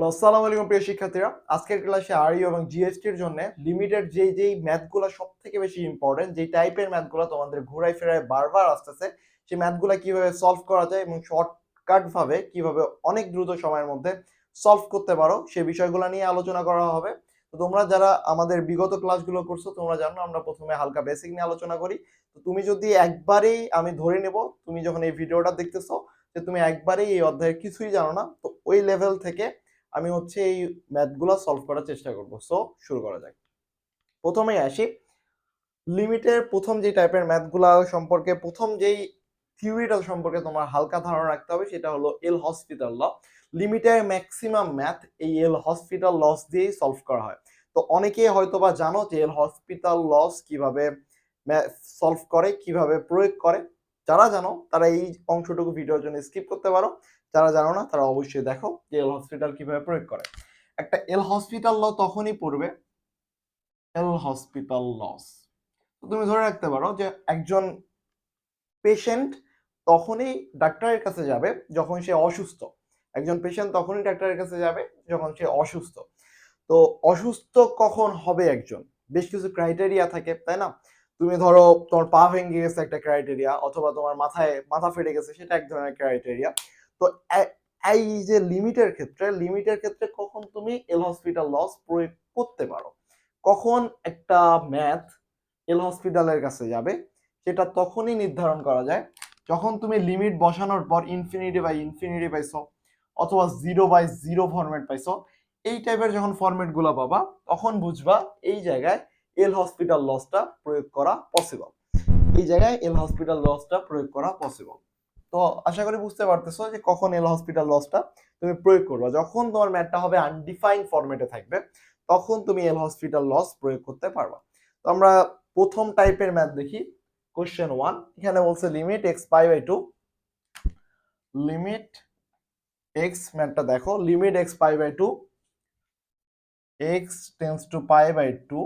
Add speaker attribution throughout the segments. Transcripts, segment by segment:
Speaker 1: Hello, আসসালামু আলাইকুম প্রিয় শিক্ষার্থীরা। আজকের ক্লাসে আরইউ এবং জিএসটির জন্য লিমিটেড যেই যেই ম্যাথগুলো সব থেকে বেশি ইম্পর্টেন্ট যেই টাইপের ম্যাথগুলো তোমাদের ঘোরায় ফেরায় বারবার আসতেছে, সেই ম্যাথগুলো কীভাবে সলভ করা যায় এবং শর্টকাট ভাবে কীভাবে অনেক দ্রুত সময়ের মধ্যে সলভ করতে পারো, সেই বিষয়গুলো নিয়ে আলোচনা করা হবে। তো তোমরা যারা আমাদের বিগত ক্লাসগুলো করছ, তোমরা জানো আমরা প্রথমে হালকা বেসিক নিয়ে আলোচনা করি। তো তুমি যদি একবারেই আমি ধরে নেব, তুমি যখন এই ভিডিওটা দেখতেছো, যে তুমি একবারেই এই অধ্যায়ের কিছুই জানো না, তো ওই লেভেল থেকে আমি হচ্ছে এই ম্যাথগুলো সলভ করার চেষ্টা করব। সো শুরু করা যাক। প্রথমেই আসি। লিমিটের প্রথম যে টাইপের ম্যাথগুলা সম্পর্কে, প্রথম যেই থিওরিটা সম্পর্কে তোমার হালকা ধারণা রাখতে হবে, সেটা হলো এল হসপিটাল ল লিমিটের ম্যাক্সিমাম ম্যাথ এই এল হসপিটাল লস দিয়েই সলভ করা হয়। তো অনেকেই হয়তো বা জানো যে এল হসপিটাল লস কীভাবে সলভ করে, কীভাবে প্রয়োগ করে। যারা জানো, তারা এই অংশটুকু ভিডিওর জন্য স্কিপ করতে পারো। যারা জানো না, তারা অবশ্যই দেখো যে এল হসপিটাল কীভাবে প্রয়োগ করে। একটা এল হসপিটাল ল তখনই পড়বে, এল হসপিটাল লস। তুমি ধরে রাখতে পারো যে একজন পেশেন্ট তখনই ডাক্তারের কাছে যাবে যখন সে অসুস্থ। একজন পেশেন্ট তখনই ডাক্তারের কাছে যাবে যখন সে অসুস্থ। তো অসুস্থ কখন হবে একজন? বেশ কিছু ক্রাইটেরিয়া থাকে, তাই না? তুমি ধরো তোমার পা ভেঙে গেছে একটা ক্রাইটেরিয়া অথবা তোমার মাথায় মাথা ফেটে গেছে, সেটা এক ধরনের ক্রাইটেরিয়া তো এই যে লিমিটের ক্ষেত্রে লিমিটের ক্ষেত্রে কখন তুমি এল হসপিটাল লস প্রয়োগ করতে পারো? কখন একটা ম্যাথ এল হসপিটালের কাছে যাবে, সেটা তখনই নির্ধারণ করা যায়। যখন তুমি লিমিট বসানোর পর ইনফিনিটি বাই ইনফিনিটি পাইছো, অথবা জিরো বাই জিরো ফরম্যাট পাইছো, এই টাইপের যখন ফরম্যাটগুলো পাবা, তখন বুঝবা এই জায়গায় এল হসপিটাল লসটা প্রয়োগ করা পসিবল এই জায়গায় এল হসপিটাল লসটা প্রয়োগ করা পসিবল তো আশা করি বুঝতে পারতেছো যে কখন এল হসপিটাল লসটা তুমি প্রয়োগ করবা। যখন তোমার ম্যাথটা হবে আনডিফাইন ফরম্যাটে থাকবে, তখন তুমি এল হসপিটাল লস প্রয়োগ করতে পারবা। তো আমরা প্রথম টাইপের ম্যাথ দেখি কোশ্চেন ওয়ান এখানে বলছে limit x pi by two limit x ম্যাথটা দেখো limit x pi by two x tends to pi by two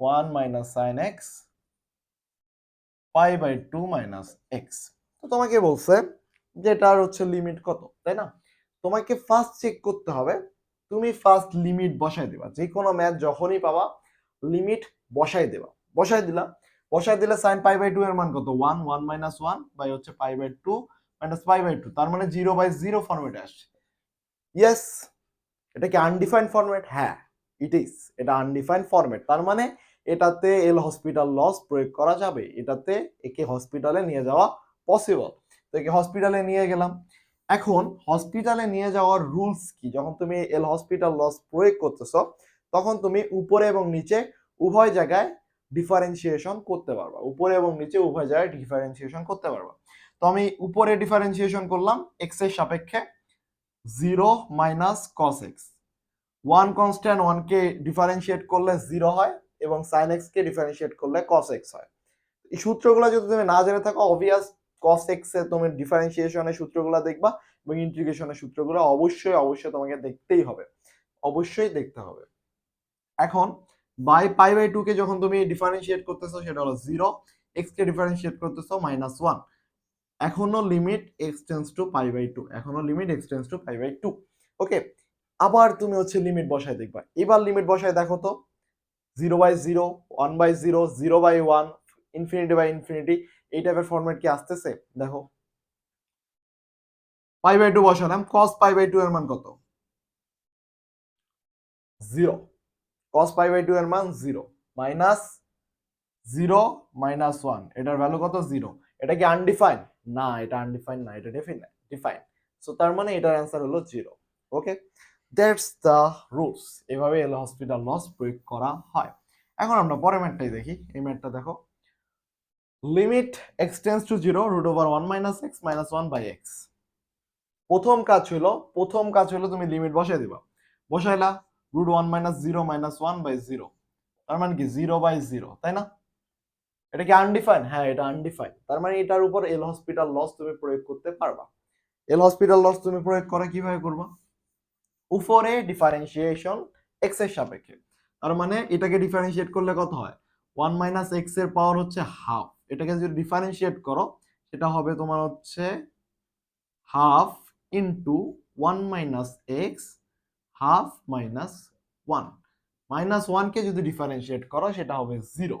Speaker 1: one minus sine x pi by two minus x তোমাকে বলছে যে এটার হচ্ছে লিমিট কত, তাই না? তোমাকে ফার্স্ট চেক করতে হবে, তুমি ফার্স্ট লিমিট বসাই দেবা। যে কোনো ম্যাথ যখনই পাবা লিমিট বসাই দেবা। বসাই দিলা বসাই দিলে সাইন পাই বাই টু এর মান কত? One one minus one by হচ্ছে pi by two minus pi by two তার মানে জিরো বাই জিরো ফর্মেটে আসছে। ইয়েস এটা কি আনডিফাইন্ড ফরম্যাট হ্যাঁ ইট ইজ এটা আনডিফাইন্ড ফরম্যাট তার মানে এটাতে এল হসপিটাল লস প্রয়োগ করা যাবে, এটাতে একে হসপিটালে নিয়ে যাওয়া পসিবল তো হসপিটালে নিয়ে গেলাম। এখন হসপিটালে নিয়ে যাওয়ার রুলস কি? যখন তুমি এল হসপিটাল লস প্রয়োগ করতেছো, তখন তুমি উপরে এবং নিচে উভয় জায়গায় ডিফারেন্সিয়েশন করতে পারবা। উপরে এবং নিচে উভয় জায়গায় ডিফারেন্সিয়েশন করতে পারবা। তো আমি উপরে ডিফারেন্সিয়েশন করলাম এক্সের সাপেক্ষে zero minus cos x one constant ওয়ানকে ডিফারেন্সিয়েট করলে জিরো হয় এবং সাইন এক্স কে ডিফারেন্সিয়েট করলে কস এক্স হয়। এই সূত্রগুলো যদি তুমি না জেনে থাকো অবভিয়াস কস এক্স তুমি ডিফারেন্সিয়েশনের সূত্রগুলো দেখবা এবং ইন্টিগ্রেশনের সূত্রগুলো অবশ্যই অবশ্যই তোমাকে দেখতেই হবে। অবশ্যই দেখতে হবে। এখন বাই পাই বাই টু কে যখন তুমি ডিফারেন্সিয়েট করতেছো, সেটা হলো জিরো এক্স কে ডিফারেন্সিয়েট করতেছো মাইনাস ওয়ান এখনও limit x tends to pi by two এখনও limit x tends to pi by two okay আবার তুমি হচ্ছে লিমিট বসায় দেখবা। এবার লিমিট বসায় দেখো তো। Zero by zero one by zero zero by one infinity by infinity এই টাইপের ফরম্যাট কি আসতেছে? দেখো। পাই বাই টু বসালাম। কস পাই বাই টু এর মান কত? Zero cos pi by two এর মান zero minus zero minus one এটার ভ্যালু কত? জিরো এটা কি আনডিফাইন না, এটা আনডিফাইন না, এটা ডিফাইন ডিফাইন সো তার মানে এটার অ্যান্সার হলো zero okay that's the rules এভাবে এল হসপিটাল লস প্রয়োগ করা হয়। এখন আমরা পরের ম্যাটটাই দেখি। এই ম্যাটটা দেখো। Limit x tends to zero root over one minus x minus one by x প্রথম কাজ হলো প্রথম কাজ হলো তুমি লিমিট বসাই দিবা। বসাইলা root one minus zero minus one by zero তার মানে কি? জিরো বাই জিরো তাই না? এটা কি আনডিফাইন হ্যাঁ এটা আনডিফাইন তার মানে এটার উপর এল হসপিটাল লস তুমি প্রয়োগ করতে পারবা। এল হসপিটাল লস তুমি প্রয়োগ করে কীভাবে করবা? উপরে ডিফারেন্সিয়েশন এক্সের সাপেক্ষে। তার মানে এটাকে ডিফারেন্সিয়েট করলে কত হয়? ওয়ান মাইনাস এক্সের পাওয়ার হচ্ছে হাফ এটাকে যদি ডিফারেন্সিয়েট করো, সেটা হবে তোমার হচ্ছে half into one minus x half minus one minus ওয়ানকে যদি ডিফারেন্সিয়েট করো, সেটা হবে জিরো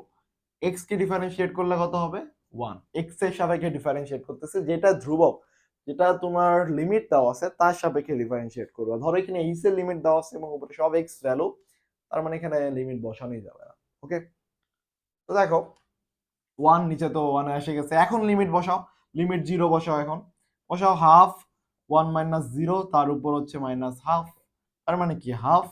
Speaker 1: এক্স কে ডিফারেন্সিয়েট করলে কত হবে? ওয়ান এক্সের সাপেক্ষে ডিফারেন্সিয়েট করতেছে, যেটা ধ্রুবক, যেটা তোমার লিমিট দেওয়া আছে, তার সাপেক্ষে ডিফারেন্সিয়েট করবে। ধরো এখানে এইস এর লিমিট দেওয়া আছে এবং উপরে সব এক্স ভ্যালু তার মানে এখানে লিমিট বসানোই যাবে না ওকে তো দেখো ওয়ান নিচে তো ওয়ান এসে গেছে। এখন লিমিট বসাও। লিমিট জিরো বসাও এখন। বসাও হাফ ওয়ান মাইনাস জিরো তার উপর হচ্ছে মাইনাস হাফ তার মানে কি? হাফ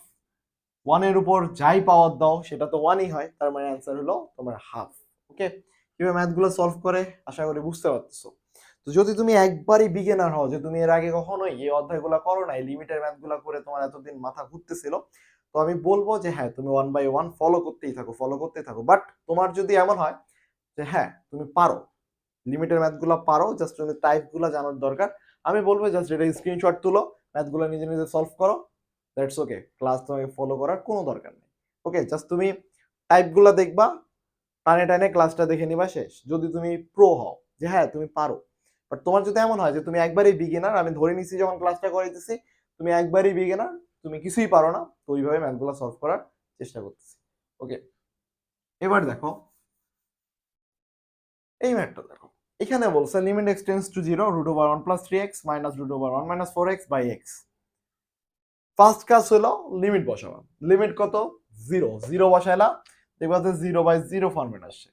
Speaker 1: ওয়ানের উপর যাই পাওয়ার দাও, সেটা তো ওয়ানই হয়। তার মানে অ্যান্সার হলো তোমার হাফ ওকে কীভাবে ম্যাথগুলো সলভ করে? আশা করি বুঝতে পারতেছো। তো যদি তুমি একবারই বিগিনার হও, যে তুমি এর আগে কখনোই এই অধ্যায়গুলো করো না এই লিমিটের ম্যাথগুলো করে তোমার এতদিন মাথা ঘুরতেছিল, তো আমি বলব যে হ্যাঁ তুমি ওয়ান বাই ওয়ান ফলো করতেই থাকো ফলো করতেই থাকো। বাট তোমার যদি এমন হয় যে হ্যাঁ তুমি পারো। লিমিটের ম্যাথগুলো পারো জাস্ট তুমি টাইপগুলো জানার দরকার। আমি বলব জাস্ট এটা স্ক্রিনশট তুলো ম্যাথগুলো নিজে নিজে সলভ করো দ্যাটস ওকে ক্লাস তোমাকে ফলো করার কোনো দরকার নেই। ওকে জাস্ট তুমি টাইপগুলো দেখবা, টানে টানে ক্লাসটা দেখে নিবা শেষ। যদি তুমি প্রো হও, যে হ্যাঁ তুমি পারো। বাট তোমার যদি এমন হয় যে তুমি একবারই বিগিনার আমি ধরে নিছি যখন ক্লাসটা করাইতেছি তুমি একবারই বিগিনার তুমি কিছুই পারো না, তো ওইভাবে ম্যাথগুলো সলভ করার চেষ্টা করতেছি। ওকে এবার দেখো এই ম্যাথটা দেখো। এখানে বলছে limit x tends to zero root over one plus three x minus root over one minus four x by x first কাজ হলো লিমিট বসাবা লিমিট কত? জিরো জিরো বসাইলা, দেখবা যে জিরো বাই জিরো ফর্মেট আসছে।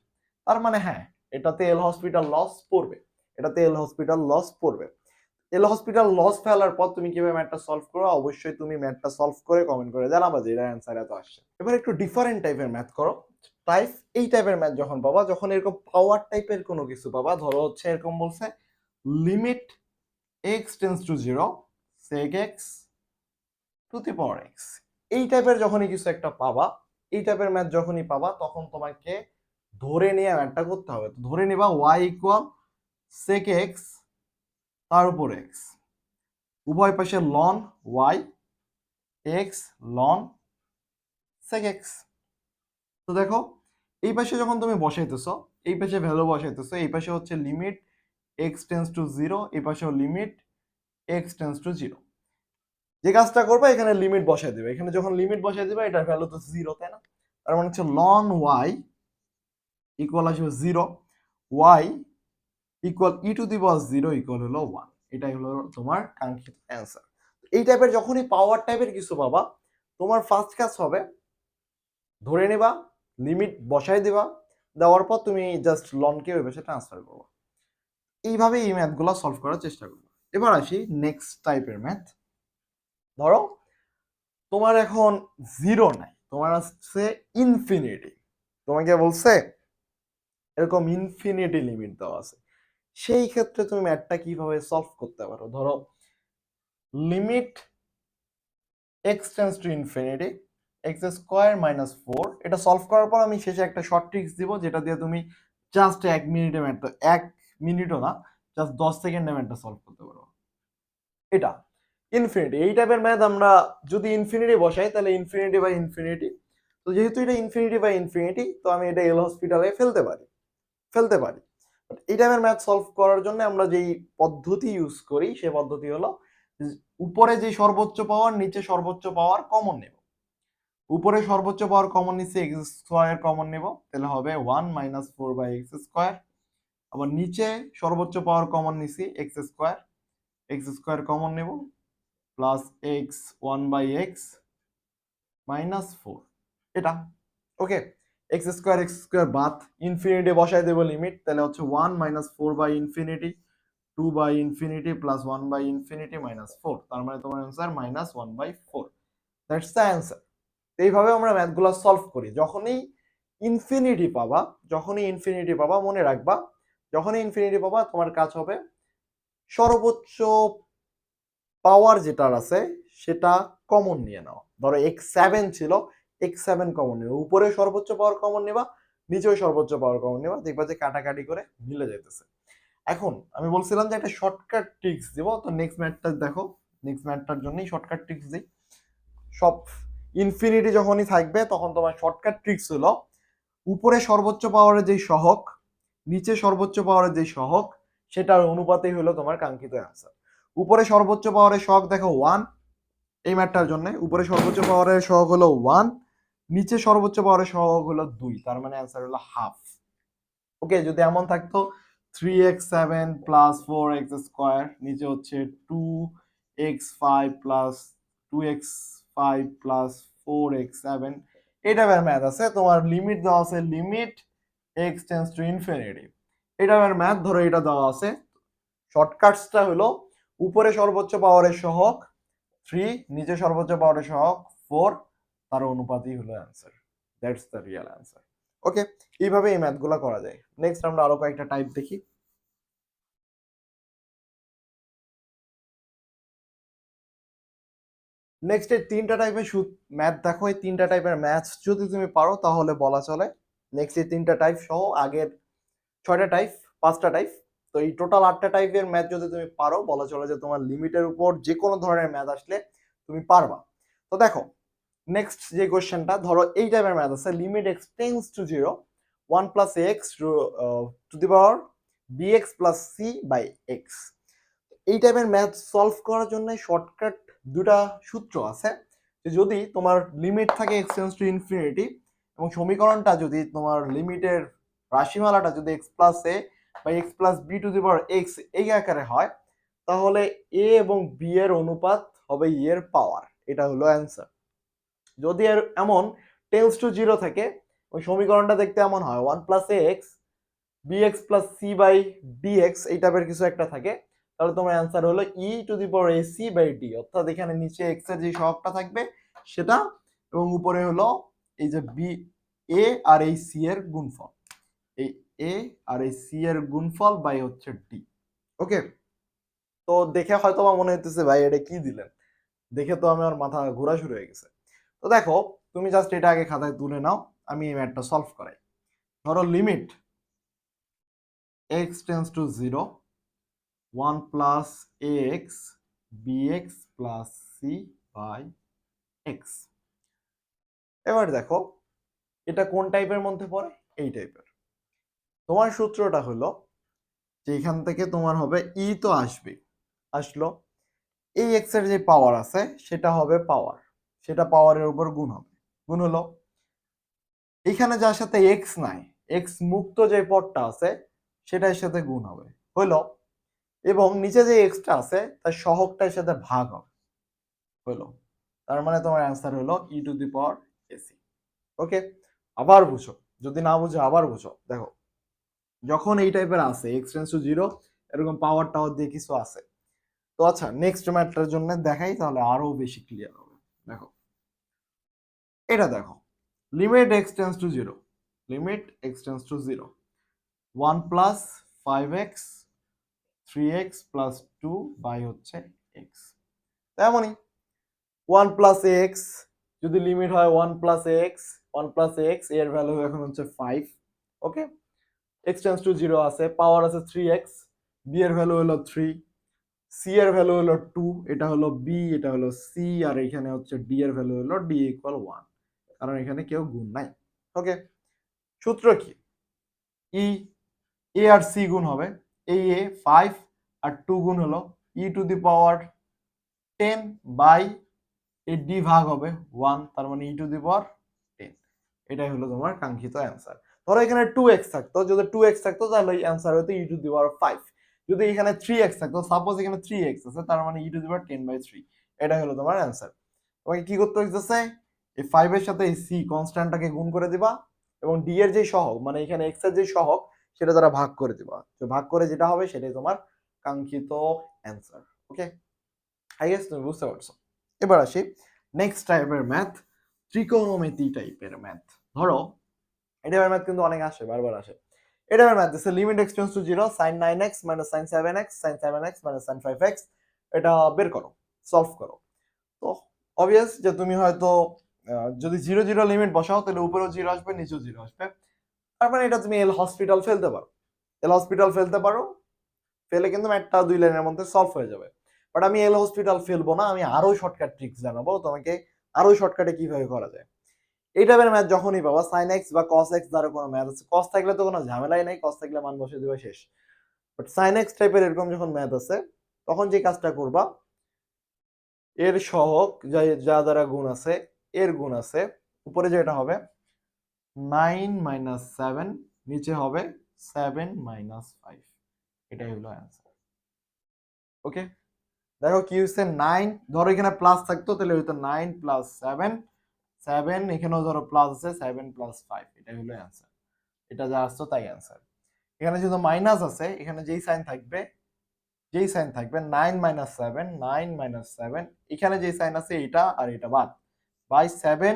Speaker 1: তার মানে হ্যাঁ এটাতে এল হসপিটাল লস পড়বে। এটাতে এল হসপিটাল লস পড়বে। এল হসপিটাল লস ফেলার পর তুমি কীভাবে ম্যাটটা সলভ করো অবশ্যই তুমি ম্যাথটা সলভ করে কমেন্ট করে জানাবা যে এটা অ্যান্সার এত আসছে। এবার একটু ডিফারেন্ট টাইপের ম্যাথ করো। টাইপ এই টাইপের ম্যাথ যখন পাবা, যখন এরকম পাওয়ার টাইপের কোনো কিছু পাবা, ধরো হচ্ছে এরকম বলছে limit x tends to zero sec x to the power x এই টাইপের যখনই কিছু একটা পাবা, এই টাইপের ম্যাথ যখনই পাবা, তখন তোমাকে ধরে নিয়ে ম্যাথটা করতে হবে। তো ধরে নিবা ওয়াই ইকুয়াল সেক এক্স তার উপর এক্স উভয় পাশে ln y x ln sec x তো দেখো, এই পাশে যখন তুমি বসাইতেছো, এই পাশে ভ্যালু বসাইতেছো, এই পাশে হচ্ছে limit x tends to zero এই পাশেও limit x tends to zero যে কাজটা করবে, এখানে লিমিট বসাই দেবে। এখানে যখন লিমিট বসাই দেবে, এটার ভ্যালু তো জিরো তাই না? তার মানে হচ্ছে লন ওয়াই ইকুয়াল আসবে zero y equal e to the power zero equal হলো ওয়ান এটাই হলো তোমার কাঙ্ক্ষিত অ্যান্সার এই টাইপের যখনই পাওয়ার টাইপের কিছু পাবা, তোমার ফার্স্ট কাজ হবে, ধরে নেবা লিমিট বসাই দিবা, দেওয়ার পর তুমি জাস্ট লনকে ওই পাশে ট্রান্সফার করবা। এইভাবে এই ম্যাথগুলো সলভ করার চেষ্টা করব। এবার আসি নেক্সট টাইপের ম্যাথ ধরো, তোমার এখন জিরো নাই, তোমার আসছে ইনফিনিটি তোমাকে বলছে, এরকম ইনফিনিটি লিমিট দেওয়া আছে। সেই ক্ষেত্রে তুমি ম্যাথটা কীভাবে সলভ করতে পারো? ধরো limit x tends to infinity x square minus four এটা সলভ করার পর আমি শেষে একটা শর্ট ট্রিক্স দিব, যেটা দিয়ে তুমি জাস্ট এক মিনিটে ম্যাথটা এক মিনিটও না জাস্ট দশ সেকেন্ডে ম্যাথটা সলভ করতে পারো। এটা ইনফিনিটি এই টাইপের ম্যাথ আমরা যদি ইনফিনিটি বসাই, তাহলে ইনফিনিটি বাই ইনফিনিটি তো যেহেতু এটা ইনফিনিটি বাই ইনফিনিটি তো আমি এটা এল হসপিটালে ফেলতে পারি ফেলতে পারি। এই টাইপের ম্যাথ সলভ করার জন্য আমরা যেই পদ্ধতি ইউজ করি, সে পদ্ধতি হলো উপরে যে সর্বোচ্চ পাওয়ার নিচে সর্বোচ্চ পাওয়ার কমন নেব উপরে সর্বোচ্চ পাওয়ার কমন নিচ্ছে এক্স স্কোয়ার কমন নেব, তাহলে হবে one minus four by x square আবার নিচে সর্বোচ্চ পাওয়ার কমন নিছি x square x square common নেব plus x one by x minus four এটা okay x square x square বাদ ইনফিনিটি বসাই দেবো লিমিট তাহলে হচ্ছে one minus four by infinity two by infinity plus one by infinity minus four তার মানে তোমার answer minus one by four that's the answer এইভাবে আমরা ম্যাথগুলো সলভ করি। যখনই ইনফিনিটি পাবা, যখনই ইনফিনিটি পাবা, মনে রাখবা, যখনই ইনফিনিটি পাবা, তোমার কাজ হবে সর্বোচ্চ পাওয়ার যেটার আছে, সেটা কমন নিয়ে নাও। ধরো এক্স সেভেন ছিল এক্স সেভেন কমন নেবে উপরে সর্বোচ্চ পাওয়ার কমন নেবা, নিচেও সর্বোচ্চ পাওয়ার কমন নেবা, দেখবা যে কাটাকাটি করে মিলে যেতেছে এখন আমি বলছিলাম যে একটা শর্টকাট ট্রিক্স দিব, তো নেক্সট ম্যাথটা দেখো। নেক্সট ম্যাথটার জন্যই শর্টকাট ট্রিক্স দিই। সব ইনফিনিটি যখনই থাকবে, তখন তোমার শর্টকাট ট্রিক্স হলো, উপরে সর্বোচ্চ পাওয়ারের যেই সহক, নিচে সর্বোচ্চ পাওয়ারের যেই সহক, সেটার অনুপাতেই হলো তোমার কাঙ্ক্ষিত অ্যান্সার উপরে সর্বোচ্চ পাওয়ারের সহক দেখো ওয়ান এই ম্যাথটার জন্য, উপরে সর্বোচ্চ পাওয়ারের সহগ হলো ওয়ান নিচে সর্বোচ্চ পাওয়ারের সহগ হলো দুই, তার মানে অ্যান্সার হলো হাফ ওকে যদি এমন থাকতো three x seven plus four x square নিচে হচ্ছে two x five plus two x five plus four x seven এই টাইপের ম্যাথ আছে। তোমার লিমিট দেওয়া আছে limit x tends to infinity এই টাইপের ম্যাথ ধরো এটা দেওয়া আছে। শর্টকাটসটা হলো, উপরে সর্বোচ্চ পাওয়ারের সহগ থ্রি নিচে সর্বোচ্চ পাওয়ারের সহগ ফোর তার অনুপাতই হলো answer that's the real answer okay এইভাবে এই ম্যাথগুলো করা যায়। নেক্সট আমরা আরও কয়েকটা টাইপ দেখি। নেক্সট এই তিনটা টাইপের ম্যাথ দেখো, এই তিনটা টাইপের ম্যাথ যদি তুমি পারো, তাহলে বলা চলে। নেক্সট এই তিনটা টাইপ সহ, আগের ছয়টা টাইপ পাঁচটা টাইপ তো এই টোটাল আটটা টাইপের ম্যাথ যদি তুমি পারো, বলা চলে যে তোমার লিমিটের উপর যে কোনো ধরনের ম্যাথ আসলে তুমি পারবা। তো দেখো নেক্সট যে কোয়েশ্চেনটা ধরো এই টাইপের ম্যাথ আছে limit x tends to zero one plus x to the power b x plus c by x এই টাইপের ম্যাথ সলভ করার জন্য শর্টকাট দুটা সূত্র আছে যে যদি তোমার লিমিট থাকে এক্স টেন্স টু ইনফিনিটি এবং সমীকরণটা যদি তোমার লিমিটের রাশিমালাটা যদি এক্স প্লাস এ বা x plus b to the power x এই আকারে হয়, তাহলে এ এবং বি এর অনুপাত হবে ই এর পাওয়ার এটা হলো অ্যান্সার যদি এর এমন টেন্স টু জিরো থাকে, ওই সমীকরণটা দেখতে এমন হয় one plus a x b x plus c by d x এই টাইপের কিছু একটা থাকে তাহলে তোমার অ্যান্সার হলো e to the power a c by d অর্থাৎ এখানে নিচে এক্সের যে সহগটা থাকবে, সেটা এবং উপরে হলো এই যে বি এ আর এই সি এর গুণফল। এই এ আর এই সি এর গুণফল বাই হচ্ছে ডি ওকে তো দেখে হয়তো বা মনে হইতেছে, ভাই, এটা কি দিলেন? দেখে তো আমার মাথা ঘোরা শুরু হয়ে গেছে। তো দেখো, তুমি জাস্ট এটা আগে খাতায় তুলে নাও, আমি এই ম্যাটটা সলভ করাই। ধরো limit x tends to zero one plus x b x plus c by x. এবার দেখো, এটা কোন টাইপের মধ্যে পড়ে? এই টাইপের। তোমার সূত্রটা হলো যে এখান থেকে তোমার হবে ই তো আসবে আসলো। এই এক্সের যে পাওয়ার আছে, সেটা হবে পাওয়ার সেটা পাওয়ারের উপর গুণ হবে। গুণ হলো, এখানে যার সাথে এক্স নাই, এক্স মুক্ত যে পদটা আছে, সেটার সাথে গুণ হবে। হলো এবং নিচে যে এক্সটা আছে, তার সহগটার সাথে ভাগ হবে। হলো তার মানে তোমার অ্যান্সার হলো e to the power AC okay আবার বুঝো। যদি না বুঝো, আবার বুঝো। দেখো, যখন এই টাইপের আছে এক্স টেন্স টু জিরো এরকম পাওয়ার টাওয়ার দিয়ে কিছু আছে। তো আচ্ছা নেক্সট ম্যাটটার জন্য দেখাই, তাহলে আরও বেশি ক্লিয়ার হবে। দেখো। এটা দেখো। Limit x tends to zero limit x tends to zero one plus five x three x plus two by হচ্ছে এক্স তেমনই ওয়ান প্লাস এক্স যদি লিমিট হয় one plus x one plus এক্সের ভ্যালু এখন হচ্ছে five okay x tends to zero আছে power আছে three x b এর ভ্যালু হলো থ্রি সি এর ভ্যালু হলো টু এটা হলো বি এটা হলো সি আর এখানে হচ্ছে ডি এর ভ্যালু হলো ডি ইকুয়াল ওয়ান কারণ এখানে কেউ গুণ নাই ওকে সূত্র কি? ই এ আর সি গুণ হবে এই এ ফাইভ আর টু গুণ হলো e to the power ten by এই ডি ভাগ হবে ওয়ান তার মানে e to the power ten এটাই হলো তোমার কাঙ্ক্ষিত অ্যান্সার ধরো এখানে টু এক্স থাকতো, যদি টু এক্স থাকতো তাহলে অ্যান্সার হতো ই টু দি পাওয়ার ফাইভ যদি এখানে থ্রি এক্স থাকতো সাপোজ এখানে থ্রি এক্স আছে, তার মানে e to the power ten by three এটা হলো তোমার অ্যান্সার তোমাকে কি করতে হইতেছে? এই ফাইভের সাথে সি কনস্ট্যান্টটাকে গুণ করে দিবা এবং ডি এর যে সহগ মানে এখানে এক্সের যে সহগ সেটা দ্বারা ভাগ করে দিবা। তো ভাগ করে যেটা হবে সেটাই তোমার কাঙ্ক্ষিত অ্যান্সার ওকে আই গেস তুমি বুঝতে পারছ। এবার আসি নেক্সট টাইপের ম্যাথ ত্রিকোণমিতি টাইপের ম্যাথ ধরো এটা ম্যাথ কিন্তু অনেক আসে, বারবার আসে। এটা ম্যাথ দিচ্ছে limit x tends to zero sine nine x minus sine seven x sine seven x minus sine five x এটা বের করো সলভ করো। তো অবভিয়াস যে তুমি হয়তো যদি জিরো জিরো লিমিট বসাও, তাহলে উপরেও জিরো আসবে, নিচেও জিরো আসবে। তার মানে এটা তুমি এল হসপিটাল ফেলতে পারো। এল হসপিটাল ফেলতে পারো, ফেলে কিন্তু ম্যাথটা দুই লাইনের মধ্যে সলভ হয়ে যাবে। বাট আমি এল হসপিটাল ফেলব না, আমি আরও শর্টকাট ট্রিক্স জানাব, তোমাকে আরও শর্টকাটে কীভাবে করা যায়। এই টাইপের ম্যাথ যখনই পাবা সাইন এক্স বা কস এক্স দ্বারা কোনো ম্যাথ আছে। কস থাকলে তো কোনো ঝামেলাই নাই কস থাকলে মান বসে দিবে শেষ। বাট সাইন এক্স টাইপের এরকম যখন ম্যাথ আছে, তখন যে কাজটা করবা, এর সহক যা যা দ্বারা গুণ আছে, এর গুণ আছে, উপরে যেটা হবে নাইন মাইনাস সেভেন নিচে হবে সেভেন মাইনাস ফাইভ এটাই হলো অ্যান্সার ওকে দেখো কি হচ্ছে নাইন ধরো এখানে প্লাস থাকতো, তাহলে হইতো নাইন প্লাস সেভেন সেভেন এখানেও ধরো প্লাস আছে সেভেন প্লাস ফাইভ এটাই হলো অ্যান্সার এটা যা আসতো তাই অ্যান্সার এখানে যেহেতু মাইনাস আছে, এখানে যেই সাইন থাকবে, যেই সাইন থাকবে nine minus seven nine minus seven এখানে যেই সাইন আছে এটা আর এটা বাদ। বাই সেভেন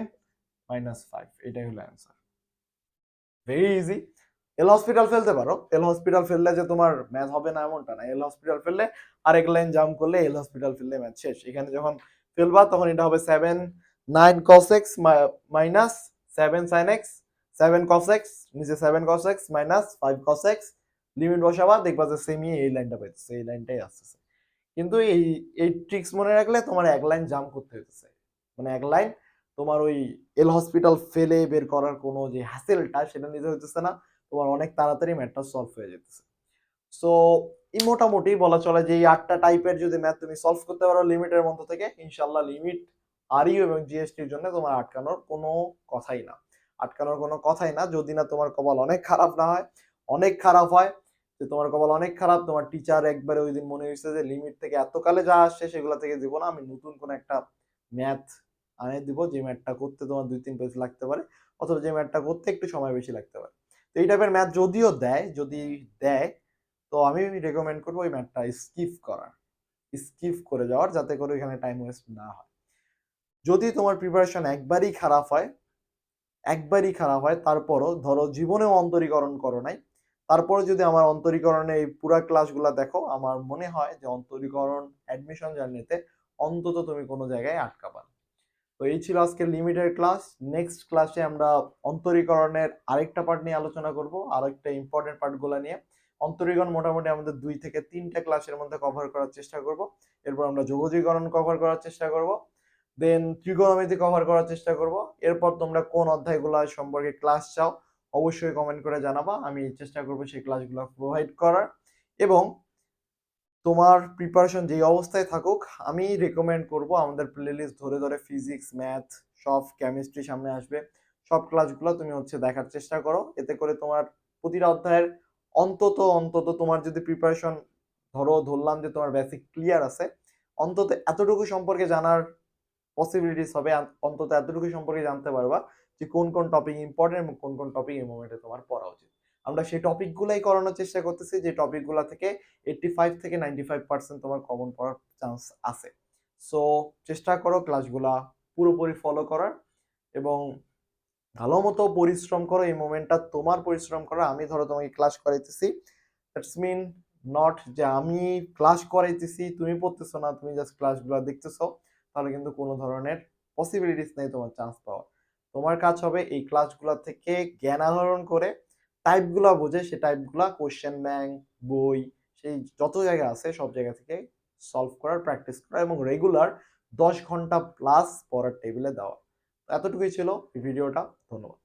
Speaker 1: মাইনাস ফাইভ এটাই হলো answer very easy L hospital ফেলতে পারো। এল হসপিটাল ফেললে যে তোমার ম্যাথ হবে না এমনটা না। এল হসপিটাল ফেললে আরেক লাইন জাম্প করলে এল হসপিটাল ফেললে ম্যাথ শেষ। এখানে যখন ফেলবা, তখন এটা হবে seven nine cos x minus seven sine x seven cos x নিচে seven cos x minus five cos x limit বসাবা, দেখবা যে সেমি এই লাইনটা পাইতেছে, এই লাইনটাই আসতেছে। কিন্তু এই এই ট্রিক্স মনে রাখলে তোমার এক লাইন জাম্প করতে হইতেছে। মানে এক লাইন তোমার ওই এল হসপিটাল ফেলে বের করার কোনো যে হ্যাসেলটা সেটা নিতে হইতেছে না, তোমার অনেক তাড়াতাড়ি ম্যাথটা সলভ হয়ে যেতেছে। সো এই মোটামুটি বলা চলে যে এই আটটা টাইপের যদি ম্যাথ তুমি সলভ করতে পারো লিমিটের মধ্য থেকে ইনশাল্লাহ লিমিট আরইউ এবং জিএসটির জন্য তোমার আটকানোর কোনো কথাই না। আটকানোর কোনো কথাই না, যদি না তোমার কপাল অনেক খারাপ না হয়, অনেক খারাপ হয়, যে তোমার কপাল অনেক খারাপ, তোমার টিচার একবারে ওই দিন মনে হয়েছে যে লিমিট থেকে এতকালে যা আসছে সেগুলো থেকে দিব না, আমি নতুন কোনো একটা ম্যাথ আনে দিব, যে ম্যাথটা করতে তোমার দুই, তিন পেজ লাগতে পারে, অথবা যে ম্যাথটা করতে একটু সময় বেশি লাগতে পারে। তো এই টাইপের ম্যাথ যদিও দেয়, যদি দেয়, তো আমি রেকমেন্ড করব ওই ম্যাথটা স্কিপ করার। স্কিপ করে যাওয়ার, যাতে করে এখানে টাইম ওয়েস্ট না হয়। যদি তোমার প্রিপারেশন একবারই খারাপ হয়, একবারই খারাপ হয়, তারপরও ধরো জীবনেও অন্তরীকরণ করো নাই তারপরে যদি আমার অন্তরীকরণে এই পুরা ক্লাসগুলো দেখো, আমার মনে হয় যে অন্তরীকরণ অ্যাডমিশন জার্নিতে অন্তত তুমি কোনো জায়গায় আটকাবা না। তো এই ছিল আজকের লিমিটেড ক্লাস নেক্সট ক্লাসে আমরা অন্তরীকরণের আরেকটা পার্ট নিয়ে আলোচনা করব, আরেকটা ইম্পর্টেন্ট পার্টগুলো নিয়ে। অন্তরীকরণ মোটামুটি আমাদের দুই থেকে তিনটা ক্লাসের মধ্যে কভার করার চেষ্টা করব। এরপর আমরা যোগজীকরণ কভার করার চেষ্টা করব। দেন ত্রিকোণমিতি কভার করার চেষ্টা করব। এরপর তোমরা কোন অধ্যায়গুলো সম্পর্কে ক্লাস চাও, অবশ্যই কমেন্ট করে জানাবা। আমি চেষ্টা করব সেই ক্লাসগুলো প্রোভাইড করার। এবং তোমার প্রিপারেশন যেই অবস্থায় থাকুক, আমি রেকমেন্ড করব আমাদের প্লেলিস্ট ধরে ধরে ফিজিক্স ম্যাথ সব কেমিস্ট্রি সামনে আসবে। সব ক্লাসগুলো তুমি হচ্ছে দেখার চেষ্টা করো। এতে করে তোমার প্রতিটা অধ্যায়ের অন্তত অন্তত তোমার যদি প্রিপারেশন ধরো ধরলাম যে তোমার বেসিক ক্লিয়ার আছে, অন্তত এতটুকু সম্পর্কে জানার পসিবিলিটিস হবে। অন্তত এতটুকু সম্পর্কে জানতে পারবা যে কোন কোন টপিক ইম্পর্টেন্ট এবং কোন কোন টপিক এই মোমেন্টে তোমার পড়া উচিত। আমরা সেই টপিকগুলাই করানোর চেষ্টা করতেছি যে টপিকগুলো থেকে এইটটি ফাইভ থেকে নাইনটি ফাইভ পার্সেন্ট তোমার কমন পড়ার চান্স আছে। সো চেষ্টা করো ক্লাসগুলা পুরোপুরি ফলো করার এবং ভালো মতো পরিশ্রম করো, এই মোমেন্টটা তোমার পরিশ্রম করো। আমি ধরো তোমাকে ক্লাস করাইতেছি। দ্যাটস মিন নট যে আমি ক্লাস করাইতেছি, তুমি পড়তেছো না, তুমি জাস্ট ক্লাসগুলো দেখতেছো, তাহলে কিন্তু কোনো ধরনের পসিবিলিটিস নেই তোমার চান্স পাওয়ার। তোমার কাজ হবে এই ক্লাসগুলো থেকে জ্ঞান আহরণ করে টাইপগুলো বোঝে, সে টাইপগুলা কোয়েশ্চেন ব্যাংক বই, সেই যত জায়গা আছে সব জায়গা থেকে সলভ করার প্র্যাকটিস করা এবং রেগুলার দশ ঘণ্টা প্লাস পড়ার টেবিলে দেওয়া। এতটুকুই ছিল ভিডিওটা ধন্যবাদ।